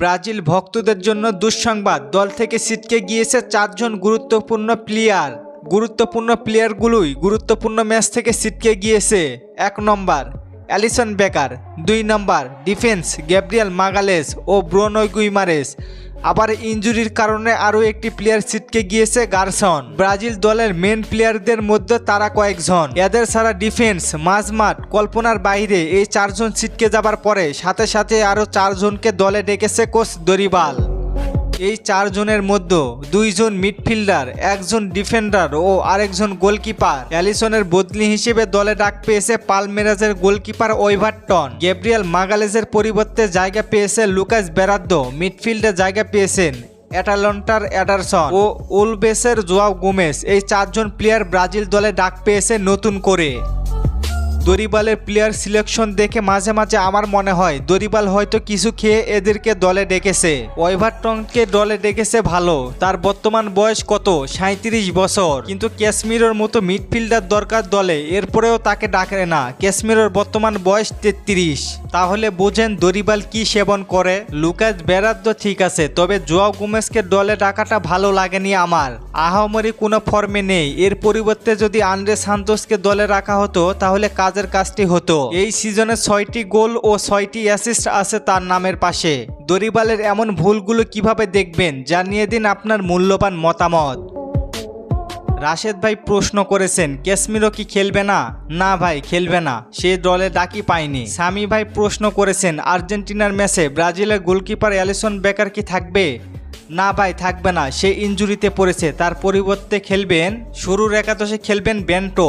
Brazil ভক্তদের জন্য দুঃসংবাদ। দল থেকে সিটকে গিয়েছে চারজন গুরুত্বপূর্ণ প্লেয়ার। গুরুত্বপূর্ণ প্লেয়ারগুলোই গুরুত্বপূর্ণ ম্যাচ থেকে সিটকে গিয়েছে। এক নম্বর, অ্যালিসন বেকার। দুই নম্বর, ডিফেন্স, গ্যাব্রিয়াল মাগালেস ও ব্রোনয় গুইমারেস। আবার ইঞ্জুরির কারণে আরও একটি প্লেয়ার ছিটকে গিয়েছে গার্সন। ব্রাজিল দলের মেন প্লেয়ারদের মধ্যে তারা কয়েকজন। এদের ছাড়া ডিফেন্স, মাঝমাঠ, কল্পনার বাইরে এই চারজন ছিটকে যাবার পরে সাথে সাথে আরও চারজনকে দলে ডেকেছে কোচ দরিবাল। এই চারজনের মধ্যে দুইজন মিডফিল্ডার, একজন ডিফেন্ডার ও আরেকজন গোলকিপার। অ্যালিসনের বদলি হিসেবে দলে ডাক পেয়েছে পালমেরাজের গোলকিপার ওইভারটন গ্যাব্রিয়াল মাগালেজের পরিবর্তে জায়গা পেয়েছে লুকাস বেরাদ্দ। মিডফিল্ডে জায়গা পেয়েছেন অ্যাটালন্টার অ্যাডারসন ও উলবেসের জোয়াও গোমেস এই চারজন প্লেয়ার ব্রাজিল দলে ডাক পেয়েছে নতুন করে। দরিবালের প্লেয়ার সিলেকশন দেখে মাঝে মাঝে আমার মনে হয় দরিবাল হয়তো কিছু খেয়ে এদেরকে দলে ডেকেছে। ওয়েভারটনকে দলে ডেকেছে ভালো। তার বর্তমান বয়স কত? সাঁত্রিশ বছর। কিন্তু ক্যাশ্মীরের মতো মিডফিল্ডার দরকার দলে, এরপরেও তাকে ডাকে না। ক্যাশ্মীরের বর্তমান বয়স তেত্রিশ। তাহলে বোঝেন দরিবাল কি সেবন করে? লুকাস বেরাদ্দ ঠিক আছে, তবে জোয়াও গুমেশকে দলে ডাকাটা ভালো লাগেনি আমার। আহামরি কোনো ফর্মে নেই। এর পরিবর্তে যদি আন্দ্রে সান্তোসকে দলে রাখা হতো, তাহলে কাজের কাজটি হতো। এই সিজনে ছয়টি গোল ও ছয়টি অ্যাসিস্ট আছে তার নামের পাশে। দরিবালের এমন ভুলগুলো কীভাবে দেখবেন জানিয়ে দিন আপনার মূল্যবান মতামত। রাশেদ ভাই প্রশ্ন করেছেন ক্যাশ্মীরও কি খেলবে না? না ভাই, খেলবে না। সে দলে ডাকি পায়নি সামি ভাই প্রশ্ন করেছেন, আর্জেন্টিনার ম্যাচে ব্রাজিলের গোলকিপার অ্যালিসন বেকার কি থাকবে? না ভাই, থাকবে না। সে ইনজুরিতে পড়েছে। তার পরিবর্তে খেলবেন? শুরুর একাদশে খেলবেন বেন্টো।